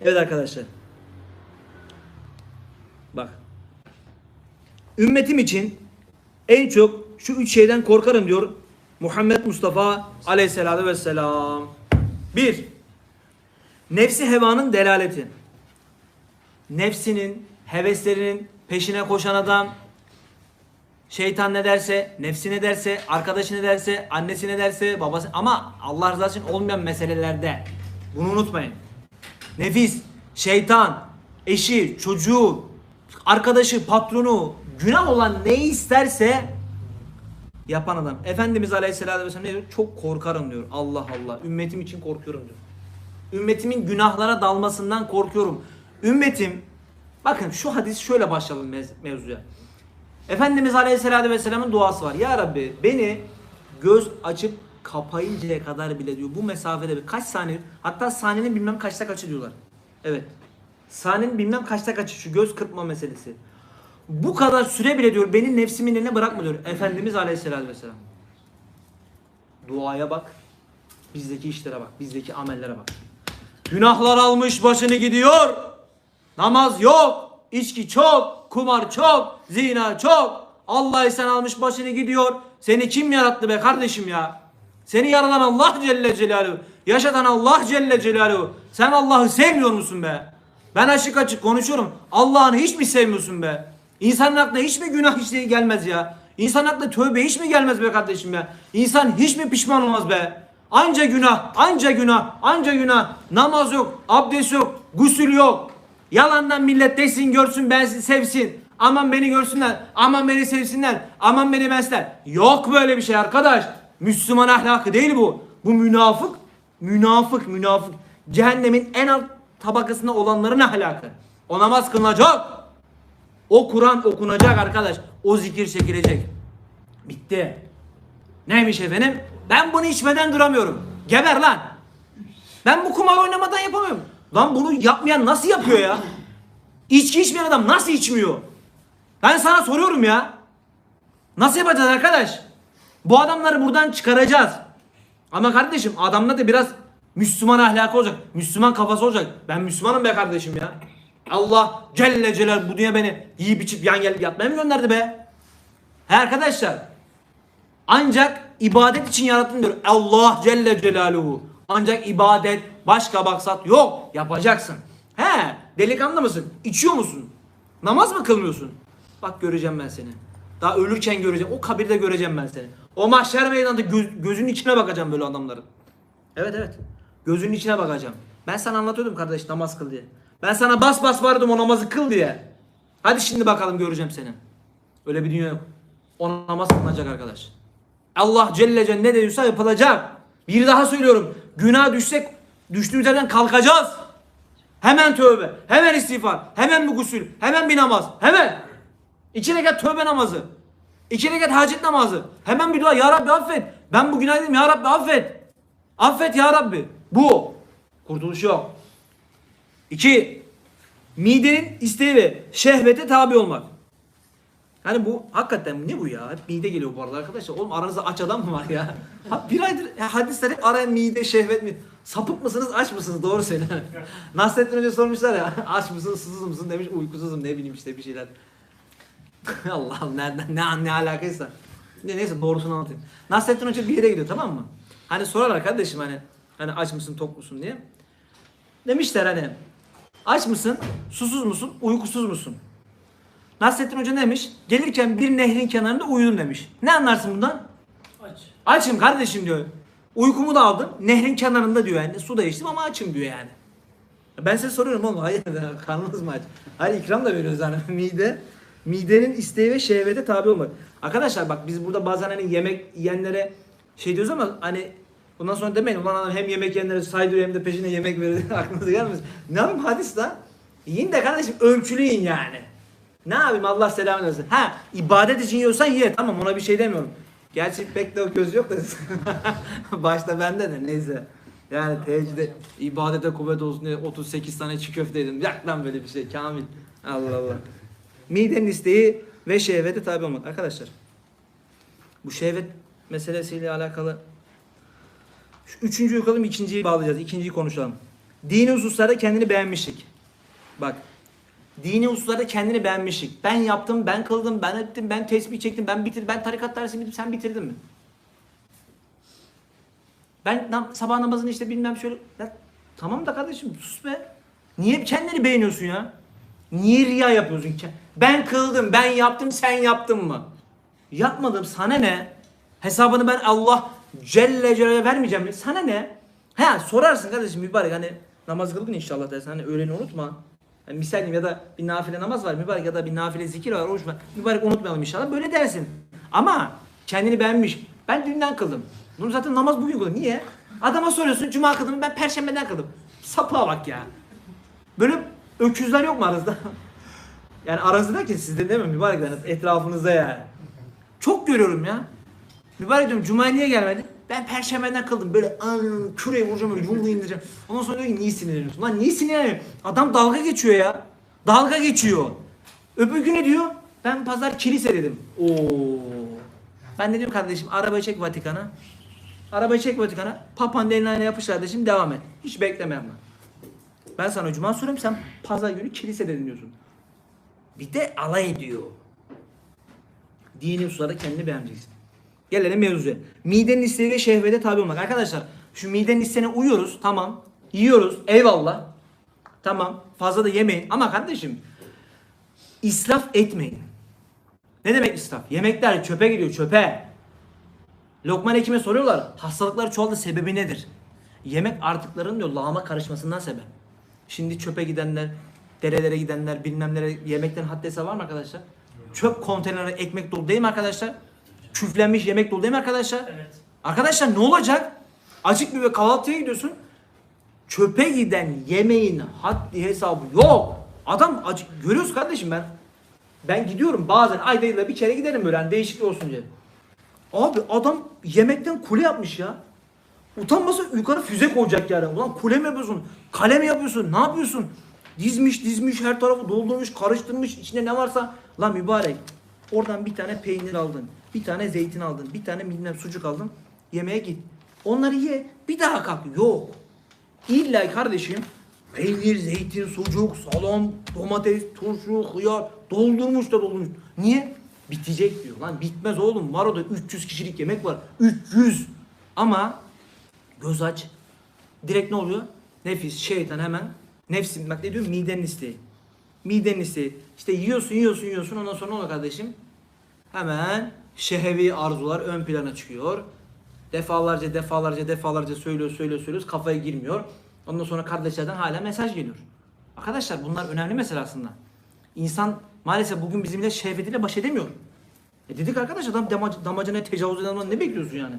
Evet arkadaşlar. Bak. Ümmetim için en çok şu üç şeyden korkarım diyor Muhammed Mustafa aleyhissalatü vesselam. Bir, nefsi hevanın delaleti. Nefsinin, heveslerinin peşine koşan adam, şeytan ne derse, nefsi ne derse, arkadaşı ne derse, annesi ne derse, babası ama Allah rızası için olmayan meselelerde. Bunu unutmayın. Nefis, şeytan, eşi, çocuğu, arkadaşı, patronu, günah olan ne isterse yapan adam. Efendimiz Aleyhisselatü Vesselam ne diyor? Çok korkarım diyor. Allah Allah. Ümmetim için korkuyorum diyor. Ümmetimin günahlara dalmasından korkuyorum. Ümmetim bakın şu hadis şöyle başlayalım mez- mevzuya. Efendimiz Aleyhisselatü Vesselam'ın duası var. Ya Rabbi beni göz açıp kapayıncaya kadar bile diyor. Bu mesafede bir kaç saniye hatta saniyenin bilmem kaçta kaçı diyorlar. Evet. Saniyenin bilmem kaçta kaçı şu göz kırpma meselesi. Bu kadar süre bile diyor beni nefsimin eline bırakma diyor. Efendimiz Aleyhisselatü Vesselam. Duaya bak. Bizdeki işlere bak. Bizdeki amellere bak. Günahlar almış başını gidiyor. Namaz yok. içki çok. Kumar çok. Zina çok. Allah sen almış başını gidiyor. Seni kim yarattı be kardeşim ya? Seni yaratan Allah Celle Celaluhu. Yaşatan Allah Celle Celaluhu. Sen Allah'ı sevmiyor musun be? Ben açık açık konuşuyorum. Allah'ını hiç mi sevmiyorsun be? İnsanın aklına hiç mi günah işleri gelmez ya? İnsan aklına tövbe hiç mi gelmez be kardeşim ya? İnsan hiç mi pişman olmaz be? Anca günah, anca günah, anca günah. Namaz yok, abdest yok, gusül yok. Yalandan millet desin görsün ben sevsin. Aman beni görsünler, aman beni sevsinler, aman beni besler. Yok böyle bir şey arkadaş. Müslüman ahlakı değil bu. Bu münafık, münafık, münafık. Cehennemin en alt tabakasında olanların ahlakı. O namaz kılınacak. O Kur'an okunacak arkadaş. O zikir çekilecek. Bitti. Neymiş efendim? Ben bunu içmeden duramıyorum. Geber lan. Ben bu kumar oynamadan yapamıyorum. Lan bunu yapmayan nasıl yapıyor ya? İçki içmeyen adam nasıl içmiyor? Ben sana soruyorum ya. Nasıl yapacağız arkadaş? Bu adamları buradan çıkaracağız. Ama kardeşim adamda da biraz Müslüman ahlakı olacak. Müslüman kafası olacak. Ben Müslümanım be kardeşim ya. Allah Celle Celal bu dünya beni yiyip içip yan gelip yatmaya mı gönderdi be? He arkadaşlar. Ancak ibadet için yarattım diyor. Allah Celle Celaluhu. Ancak ibadet başka maksat yok. Yapacaksın. He delikanlı mısın? İçiyor musun? Namaz mı kılmıyorsun? Bak göreceğim ben seni. Daha ölürken göreceğim. O kabirde göreceğim ben seni. O mahşer meydanında göz- gözünün içine bakacağım böyle adamların. Evet evet. Gözünün içine bakacağım. Ben sana anlatıyordum kardeş namaz kıl diye. Ben sana bas bas vardım o namazı kıl diye. Hadi şimdi bakalım göreceğim seni. Öyle bir dünya yok. O namaz kılınacak arkadaş. Allah Celle Celle ne diyorsa yapılacak. Bir daha söylüyorum. Günah düşsek düştüğümüz yerden kalkacağız. Hemen tövbe, hemen istiğfar, hemen bir gusül, hemen bir namaz, hemen. İki rekat tövbe namazı. İki rekat hacet namazı. Hemen bir dua. Ya Rabbi affet. Ben bu günaydayım. Ya Rabbi affet. Affet ya Rabbi. Bu. Kurtuluş yok. İki. Midenin isteği ve şehvete tabi olmak. Hani bu hakikaten ne bu ya? Hep mide geliyor bu arada arkadaşlar. Oğlum aranızda aç adam mı var ya? Ha, bir aydır ya hadisler hep araya mide, şehvet mi? Sapık mısınız, aç mısınız? Doğru söyle. Nasrettin Hoca sormuşlar ya. Aç mısın, susuz musun demiş. Uykusuzum ne bileyim işte bir şeyler. Allah Allah nereden ne, ne alakaysa. Ne, neyse doğrusunu anlatayım. Nasrettin Hoca bir yere gidiyor tamam mı? Hani sorarlar kardeşim hani hani aç mısın tok musun diye. Demişler hani aç mısın, susuz musun, uykusuz musun? Nasrettin Hoca demiş? Gelirken bir nehrin kenarında uyudum demiş. Ne anlarsın bundan? Aç. Açım kardeşim diyor. Uykumu da aldım. Nehrin kenarında diyor yani. Su da içtim ama açım diyor yani. Ben size soruyorum oğlum. Hayır karnınız mı aç? Hayır ikram da veriyoruz yani. Mide. Midenin isteği ve şehvete tabi olmak. Arkadaşlar bak biz burada bazen hani yemek yiyenlere şey diyoruz ama hani bundan sonra demeyin ulan adam hem yemek yiyenlere saydırıyor hem de peşine yemek veriyor. Aklınıza gelmez. Ne yapayım hadis lan? Yiyin de kardeşim ölçülü yiyin yani. Ne yapayım Allah selamını versin. Ha ibadet için yiyorsan ye tamam ona bir şey demiyorum. Gerçi pek de o göz yok da başta bende de neyse. Yani teheccüde ibadete kuvvet olsun diye 38 tane çiğ köfte yedim. Yak lan böyle bir şey Kamil. Allah Allah. Midenin isteği ve şehvete tabi olmak. Arkadaşlar bu şehvet meselesiyle alakalı şu üçüncüyü yukalım ikinciyi bağlayacağız. İkinciyi konuşalım. Dini hususlarda kendini beğenmişlik. Bak. Dini hususlarda kendini beğenmişlik. Ben yaptım, ben kıldım, ben ettim, ben tesbih çektim, ben bitirdim, ben tarikat dersini bitirdim, sen bitirdin mi? Ben sabah namazını işte bilmem şöyle... Ya, tamam da kardeşim sus be. Niye kendini beğeniyorsun ya? Niye riya yapıyorsun? Ben kıldım, ben yaptım, sen yaptın mı? Yapmadım, sana ne? Hesabını ben Allah Celle Celaluhu'ya vermeyeceğim mi? Sana ne? He sorarsın kardeşim mübarek hani namaz kıldın inşallah dersin hani öğleni unutma. Yani misal ya da bir nafile namaz var mübarek ya da bir nafile zikir var oruç var. Mübarek unutmayalım inşallah böyle dersin. Ama kendini beğenmiş. Ben dünden kıldım. Bunu zaten namaz bugün kıldım. Niye? Adama soruyorsun cuma kıldım ben perşembeden kıldım. Sapığa bak ya. Böyle öküzler yok mu aranızda? yani aranızda derken sizde değil mi mübarek yani etrafınızda yani. Çok görüyorum ya. Mübarek diyorum Cuma'ya niye gelmedi? Ben perşembeden kıldım. Böyle anı küreği vuracağım böyle yumruğu indireceğim. Ondan sonra diyor ki niye sinirleniyorsun? Lan niye sinirleniyorsun? Adam dalga geçiyor ya. Dalga geçiyor. Öbür gün ne diyor? Ben pazar kilise dedim. Oo. Ben de diyorum kardeşim arabayı çek Vatikan'a. Arabayı çek Vatikan'a. Papa'nın eline yapış kardeşim devam et. Hiç bekleme yapma. Ben sana cuma soruyorum sen pazar günü kilise dedin diyorsun. Bir de alay ediyor. Dini hususlarda kendini beğeneceksin. Gelelim mevzuya. Midenin isteği ve şehvete tabi olmak. Arkadaşlar şu midenin isteğine uyuyoruz. Tamam. Yiyoruz. Eyvallah. Tamam. Fazla da yemeyin. Ama kardeşim israf etmeyin. Ne demek israf? Yemekler çöpe gidiyor çöpe. Lokman hekime soruyorlar. Hastalıklar çoğaldı sebebi nedir? Yemek artıklarının diyor lağıma karışmasından sebep. Şimdi çöpe gidenler, derelere gidenler, bilmem nereye yemeklerin haddi hesabı var mı arkadaşlar? Çöp konteyneri ekmek dolu değil mi arkadaşlar? Küflenmiş yemek dolu değil mi arkadaşlar? Evet. Arkadaşlar ne olacak? Acık bir ve kahvaltıya gidiyorsun. Çöpe giden yemeğin haddi hesabı yok. Adam acı görüyoruz kardeşim ben. Ben gidiyorum bazen ayda yılda bir kere giderim böyle hani değişiklik olsun diye. Abi adam yemekten kule yapmış ya. Utanmasa yukarı füze koyacak yani. Ulan kule mi yapıyorsun? Kale mi yapıyorsun? Ne yapıyorsun? Dizmiş dizmiş her tarafı doldurmuş karıştırmış içinde ne varsa. Lan mübarek oradan bir tane peynir aldın. Bir tane zeytin aldın. Bir tane bilmem sucuk aldın. Yemeğe git. Onları ye. Bir daha kalk. Yok. İlla kardeşim peynir, zeytin, sucuk, salam, domates, turşu, hıyar doldurmuş da doldurmuş. Niye? Bitecek diyor. Lan bitmez oğlum. Var orada 300 kişilik yemek var. 300. Ama göz aç. Direkt ne oluyor? Nefis, şeytan hemen. Nefsin bak ne diyor? Midenin isteği. Midenin isteği. İşte yiyorsun, yiyorsun, yiyorsun. Ondan sonra ne oluyor kardeşim? Hemen şehevi arzular ön plana çıkıyor. Defalarca defalarca defalarca söylüyor söylüyor söylüyor kafaya girmiyor. Ondan sonra kardeşlerden hala mesaj geliyor. Arkadaşlar bunlar önemli mesele aslında. İnsan maalesef bugün bizimle şehvetiyle baş edemiyor. E dedik arkadaş adam damac- damacanaya tecavüz eden ne bekliyorsun yani?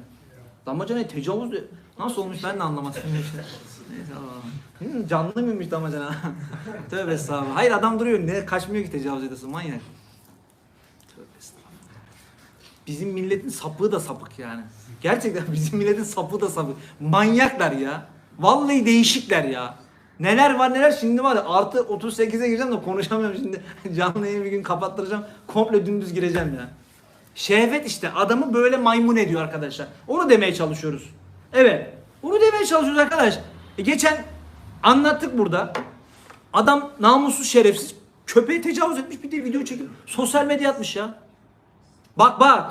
Damacanaya tecavüz de- nasıl olmuş ben de anlamazsın. Neyse Allah'ım. Hmm, canlı mıymış damacana? Tövbe estağfurullah. Hayır adam duruyor ne kaçmıyor ki tecavüz edesin manyak. Tövbe estağfurullah. Bizim milletin sapığı da sapık yani. Gerçekten bizim milletin sapığı da sapık. Manyaklar ya. Vallahi değişikler ya. Neler var neler şimdi var ya artı 38'e gireceğim de konuşamıyorum şimdi. Canlı yayını bir gün kapattıracağım. Komple dümdüz gireceğim ya. Şehvet işte adamı böyle maymun ediyor arkadaşlar. Onu demeye çalışıyoruz. Evet. Onu demeye çalışıyoruz arkadaş. E geçen anlattık burada. Adam namussuz şerefsiz köpeğe tecavüz etmiş bir de video çekip sosyal medya atmış ya. Bak bak.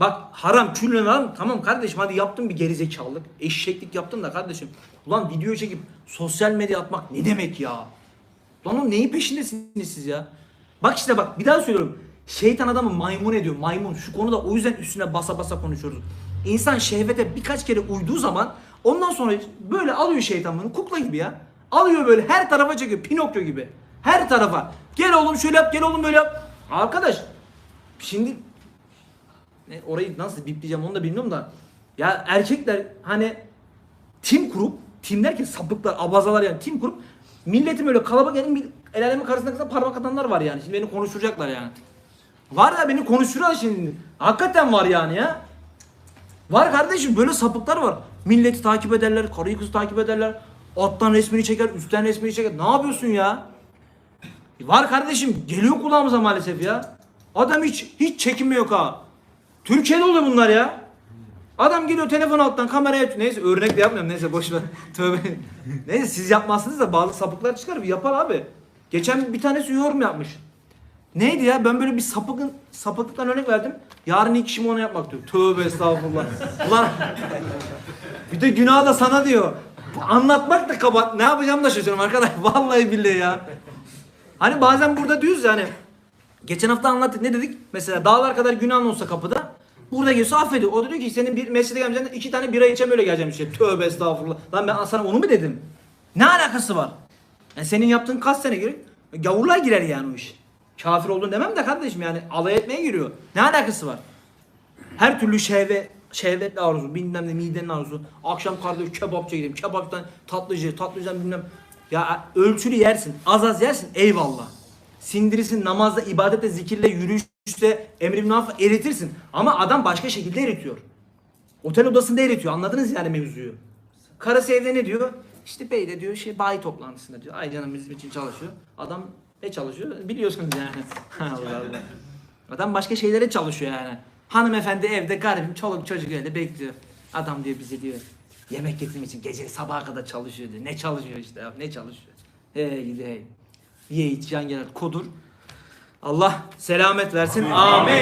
Bak haram küllen haram. Tamam kardeşim hadi yaptın bir gerizekalılık. Eşeklik yaptın da kardeşim. Ulan video çekip sosyal medya atmak ne demek ya? Lan o neyin peşindesiniz siz ya? Bak işte bak bir daha söylüyorum. Şeytan adamı maymun ediyor maymun. Şu konuda o yüzden üstüne basa basa konuşuyoruz. İnsan şehvete birkaç kere uyduğu zaman ondan sonra böyle alıyor şeytan bunu kukla gibi ya. Alıyor böyle her tarafa çekiyor Pinokyo gibi. Her tarafa. Gel oğlum şöyle yap gel oğlum böyle yap. Arkadaş şimdi ne, orayı nasıl bipleyeceğim onu da bilmiyorum da. Ya erkekler hani tim kurup tim derken sapıklar, abazalar yani tim kurup milletin böyle kalabalık yani el alemin karşısında parmak atanlar var yani. Şimdi beni konuşturacaklar yani. Var ya beni konuşturuyorlar şimdi. Hakikaten var yani ya. Var kardeşim böyle sapıklar var. Milleti takip ederler, karıyı kızı takip ederler. Alttan resmini çeker, üstten resmini çeker. Ne yapıyorsun ya? Var kardeşim geliyor kulağımıza maalesef ya. Adam hiç hiç çekinme yok ha. Türkiye'de oluyor bunlar ya. Adam geliyor telefon alttan kameraya. Neyse örnek de yapmıyorum neyse boş ver. Tövbe. Neyse siz yapmazsınız da bazı sapıklar çıkar yapar abi. Geçen bir tanesi yorum yapmış. Neydi ya ben böyle bir sapıkın sapıklıktan örnek verdim. Yarın ilk işim onu yapmak diyor. Tövbe estağfurullah. Ulan bir de günah da sana diyor. Anlatmak da kabahat. Ne yapacağım da şaşırıyorum arkadaş. Vallahi billahi ya. Hani bazen burada diyoruz yani. Geçen hafta anlattık ne dedik? Mesela dağlar kadar günahın olsa kapıda. Burada gelse affediyor. O da diyor ki senin bir mescide gelmeyeceksin iki tane bira içeceğim öyle geleceğim işte. Tövbe estağfurullah. Lan ben sana onu mu dedim? Ne alakası var? Yani senin yaptığın kaç sene girer? Gavurlar girer yani o iş. Kafir olduğunu demem de kardeşim yani alay etmeye giriyor. Ne alakası var? Her türlü şehvet, şehvetli arzu, bilmem ne midenin arzusu. Akşam kardeş kebapçıya gideyim. Kebaptan tatlıcı, tatlıcıdan bilmem. Ya ölçülü yersin, az az yersin eyvallah. Sindirirsin namazda, ibadette, zikirle, yürüyüşte, emri marufla eritirsin. Ama adam başka şekilde eritiyor. Otel odasında eritiyor. Anladınız yani mevzuyu. Karısı evde ne diyor? İşte bey de diyor şey bayi toplantısında diyor. Ay canım bizim için çalışıyor. Adam ne çalışıyor? Biliyorsunuz yani. Allah Allah. Adam başka şeylere çalışıyor yani. Hanımefendi evde garibim çoluk çocuk öyle bekliyor. Adam diyor bize diyor yemek getirmek için gece sabaha kadar çalışıyor diyor. Ne çalışıyor işte ya ne çalışıyor. Hey gidi hey. Ye iç yan kodur. Allah selamet versin. Amin.